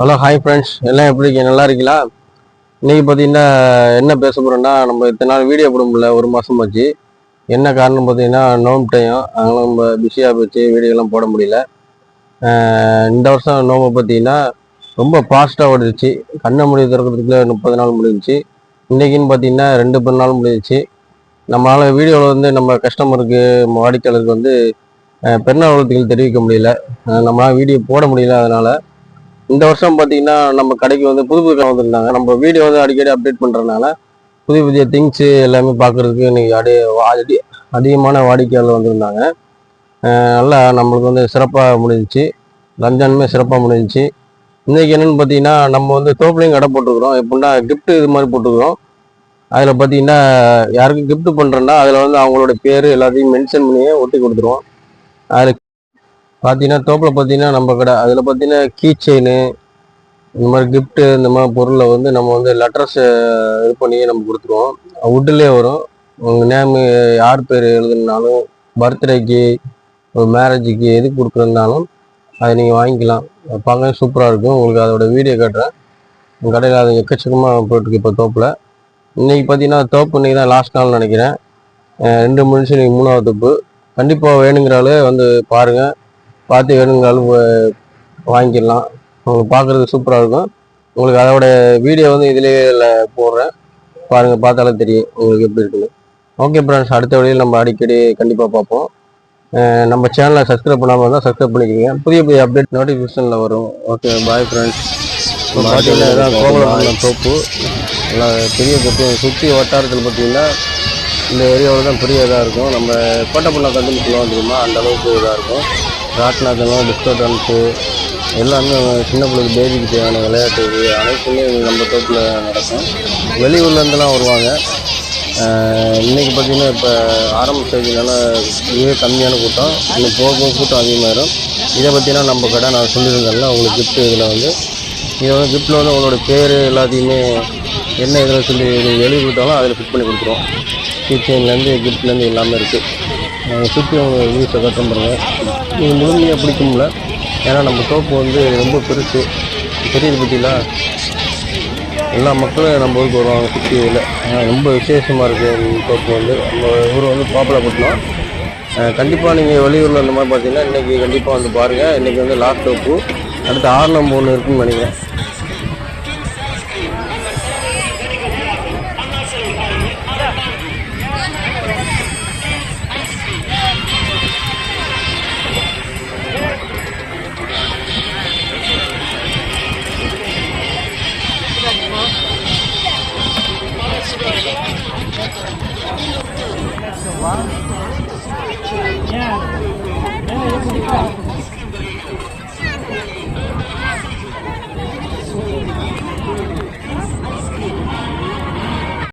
Hello hi friends எல்லாம் எப்படி இருக்கீங்க? நல்லா இருக்கீங்களா? இன்னைக்கு பார்த்தீங்கன்னா என்ன பேச போகிறோம்னா நம்ம இத்தனை நாள் வீடியோ போட முடியல ஒரு மாதம் ஆச்சு. என்ன காரணம் பார்த்தீங்கன்னா நோம்பு டைம் அதனால நம்ம பிஸியாக போச்சு வீடியோலாம் போட முடியல. இந்த வருஷம் நோம்பு பார்த்தீங்கன்னா ரொம்ப ஃபாஸ்ட்டாக ஓடிச்சு கண்ணை முடிவு திறக்கிறதுக்குள்ளே முப்பது நாள் முடிஞ்சிச்சு. இன்றைக்கின்னு பார்த்தீங்கன்னா ரெண்டு பத்து நாள் முடிஞ்சிச்சு. நம்மளால் வீடியோவில் வந்து நம்ம கஸ்டமருக்கு வாடிக்கையாளருக்கு வந்து பெருநாள் வாழ்த்துக்கள் தெரிவிக்க முடியல. நம்மளால் வீடியோ போட முடியல அதனால். இந்த வருஷம் பார்த்தீங்கன்னா நம்ம கடைக்கு வந்து புது புது கடை வந்திருந்தாங்க. நம்ம வீடியோ வந்து அடிக்கடி அப்டேட் பண்ணுறதுனால புதிய புதிய திங்ஸு எல்லாமே பார்க்குறதுக்கு இன்னைக்கு அடி அடி அதிகமான வாடிக்கையாளர் வந்திருந்தாங்க. நல்லா நம்மளுக்கு வந்து சிறப்பாக முடிஞ்சிச்சு. ரம்ஜானுமே சிறப்பாக முடிஞ்சிச்சு. இன்றைக்கி என்னென்னு பார்த்தீங்கன்னா நம்ம வந்து தோப்புலையும் கடை போட்டுருக்குறோம். எப்படின்னா கிஃப்ட்டு இது மாதிரி போட்டுக்கிறோம் அதில் பார்த்தீங்கன்னா யாருக்கும் கிஃப்ட் பண்ணுறோன்னா அதில் வந்து அவங்களோட பேர் எல்லாத்தையும் மென்ஷன் பண்ணியே ஒட்டி கொடுத்துருவோம். அதில் பார்த்தீங்கன்னா தோப்பில் பார்த்தீங்கன்னா நம்ம கடை அதில் பார்த்தீங்கன்னா கீ செயின் இந்த மாதிரி கிஃப்ட்டு இந்த மாதிரி பொருளை வந்து நம்ம வந்து லெட்டர்ஸ் இது பண்ணியே நம்ம கொடுத்துருவோம். வுட்லேயே வரும். உங்கள் நேமு யார் பேர் எழுதுனாலும் பர்த்டேக்கு ஒரு மேரேஜுக்கு எதுக்கு கொடுக்குறதுனாலும் அதை நீங்கள் வாங்கிக்கலாம். பார்க்க சூப்பராக இருக்கும். உங்களுக்கு அதோட வீடியோ காட்டுறேன். உங்கள் கடையில் அது எக்கச்சக்கமாக போயிட்டுருக்கு இப்போ தோப்பில். இன்றைக்கி பார்த்தீங்கன்னா தோப்பு இன்றைக்கி தான் லாஸ்ட் நாள் நினைக்கிறேன். ரெண்டு முடிஞ்சு இன்றைக்கி மூணாவது தோப்பு. கண்டிப்பாக வேணுங்கிறாலே வந்து பாருங்கள் பார்த்து வேணுங்கிறாலும் வா- வாங்கிக்கலாம் உங்களுக்கு பார்க்குறதுக்கு சூப்பராக இருக்கும். உங்களுக்கு அதோட வீடியோ வந்து இதுலேயே போடுறேன். பாருங்கள் பார்த்தாலே தெரியும் உங்களுக்கு எப்படி இருக்குன்னு. ஓகே ஃப்ரெண்ட்ஸ் அடுத்த வீடியோவில் நம்ம அடிக்கடி கண்டிப்பாக பார்ப்போம். நம்ம சேனலை சப்ஸ்கிரைப் பண்ணாமல் இருந்தால் சப்ஸ்கிரைப் பண்ணிக்கோங்க. புதிய புதிய அப்டேட் நோட்டிஃபிகேஷனில் வரும். ஓகே பாய் ஃப்ரெண்ட்ஸ் பார்த்தீங்கன்னா இதான் கோவலம் தோப்பு. நல்லா பெரிய தோப்பு. சுற்றி வட்டாரத்தில் பார்த்தீங்கன்னா இந்த ஏரியாவில் தான் பெரிய இதாக இருக்கும். நம்ம கோட்டைப்பள்ளம் கந்துன்னு சொல்லுவோம் தெரியுமா? அந்த அளவுக்கு இதாக இருக்கும். ராட்நாதனம் டிஸ்கோ டான்ஸு எல்லாமே சின்ன பிள்ளைக்கு பேபிக்கு தேவையான விளையாட்டு இது அனைத்துமே நம்ம தோப்பில் நடக்கும். வெளியூர்லேருந்துலாம் வருவாங்க. இன்றைக்கி பார்த்திங்கன்னா பார்த்தீங்கன்னா இப்போ ஆரம்ப ஸ்டேஜ்னால இதுவே கம்மியான கூட்டம். இன்னும் போக போக கூட்டம் அதிகமாகிடும் இதை பற்றினா நம்ம கடை நான் சொல்லியிருந்தேன்ல உங்களுக்கு கிஃப்ட் இதில் வந்து. இதை வந்து கிஃப்ட்டில் வந்து உங்களோட பேர் எல்லாத்தையுமே என்ன இதில் சொல்லி எழுதி கொடுத்தாலும் அதில் ஃபிட் பண்ணி கொடுத்துருவோம். கிச்சன்லேருந்து கிஃப்ட்லேருந்து எல்லாமே இருக்குது சுற்றி அவங்க வியூஸை கட்டம் பாருங்க. இது முழுமையாக பிடிக்கும்ல. ஏன்னா நம்ம தோப்பு வந்து ரொம்ப பெருசு. பெரியது பற்றிங்களா எல்லா மக்களும் நம்ம ஊருக்கு வருவாங்க சுற்றி இதில் ரொம்ப விசேஷமாக இருக்குது இந்த தோப்பு வந்து. நம்ம ஊர் வந்து பாப்பலப்பட்டினம் கண்டிப்பாக நீங்கள் வெளியூரில் இந்த மாதிரி பார்த்தீங்கன்னா இன்றைக்கி கண்டிப்பாக வந்து பாருங்கள் இன்றைக்கி வந்து லாஸ்ட் தோப்பு. அடுத்து ஆறு நம்பர் ஒன்று இருக்குன்னு நினைக்கிறேன். 玩，你呀，没得意思。